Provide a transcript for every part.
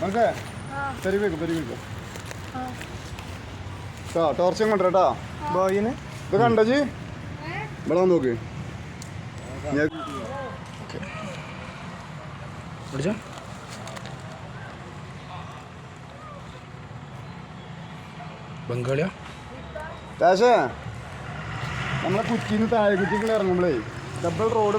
നമുക്ക് പെരുവിക്ക് പെരുവിക്ക്. കേട്ടോ ടോർച്ചും കൊണ്ടുവരട്ടോ. ബോയിന് ഇത് കണ്ടോ ജി? ഇവിടെ നോക്ക്. പിടിച്ചോ. ബംഗാളിയാ? രാശേ നമ്മളെ കുറ്റിന്ന് താഴെ കുറ്റിക്കുള്ള ഇറങ്ങുമ്പോഴേ ഡബിൾ റോഡ്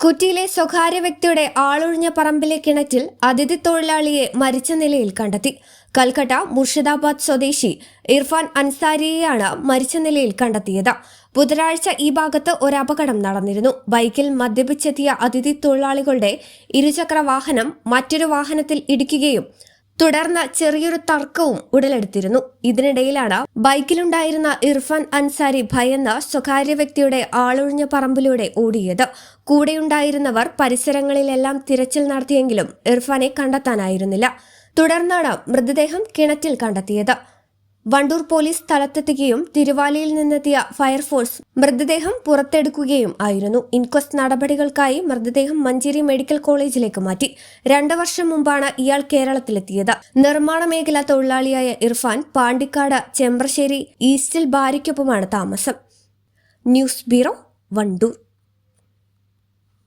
കുറ്റിയിലെ സ്വകാര്യ വ്യക്തിയുടെ ആളൊഴിഞ്ഞ പറമ്പിലെ കിണറ്റിൽ അതിഥി തൊഴിലാളിയെ മരിച്ച നിലയിൽ കണ്ടെത്തി. കൽക്കട്ട മുർഷിദാബാദ് സ്വദേശി ഇർഫാൻ അൻസാരിയെയാണ് മരിച്ച നിലയിൽ കണ്ടെത്തിയത്. ബുധനാഴ്ച ഈ ഭാഗത്ത് ഒരു അപകടം നടന്നിരുന്നു. ബൈക്കിൽ മദ്യപിച്ചെത്തിയ അതിഥി തൊഴിലാളികളുടെ ഇരുചക്ര വാഹനം മറ്റൊരു വാഹനത്തിൽ ഇടിക്കുകയും തുടർന്ന് ചെറിയൊരു തർക്കവും ഉടലെടുത്തിരുന്നു. ഇതിനിടയിലാണ് ബൈക്കിലുണ്ടായിരുന്ന ഇർഫാൻ അൻസാരി ഭയന്ന് സ്വകാര്യ വ്യക്തിയുടെ ആളൊഴിഞ്ഞ പറമ്പിലൂടെ ഓടിയത്. കൂടെയുണ്ടായിരുന്നവർ പരിസരങ്ങളിലെല്ലാം തിരച്ചിൽ നടത്തിയെങ്കിലും ഇർഫാനെ കണ്ടെത്താനായിരുന്നില്ല. തുടർന്നാണ് മൃതദേഹം കിണറ്റിൽ കണ്ടെത്തിയത്. വണ്ടൂർ പോലീസ് സ്ഥലത്തെത്തുകയും തിരുവാലിയിൽ നിന്നെത്തിയ ഫയർഫോഴ്സ് മൃതദേഹം പുറത്തെടുക്കുകയും ആയിരുന്നു. ഇൻക്വസ്റ്റ് നടപടികൾക്കായി മൃതദേഹം മഞ്ചേരി മെഡിക്കൽ കോളേജിലേക്ക് മാറ്റി. രണ്ടു വർഷം മുമ്പാണ് ഇയാൾ കേരളത്തിലെത്തിയത്. നിർമ്മാണ മേഖല തൊഴിലാളിയായ ഇർഫാൻ പാണ്ടിക്കാട് ചെമ്പ്രശ്ശേരി ഈസ്റ്റിൽ ഭാര്യയ്ക്കൊപ്പമാണ് താമസം. News bureau Wandoor.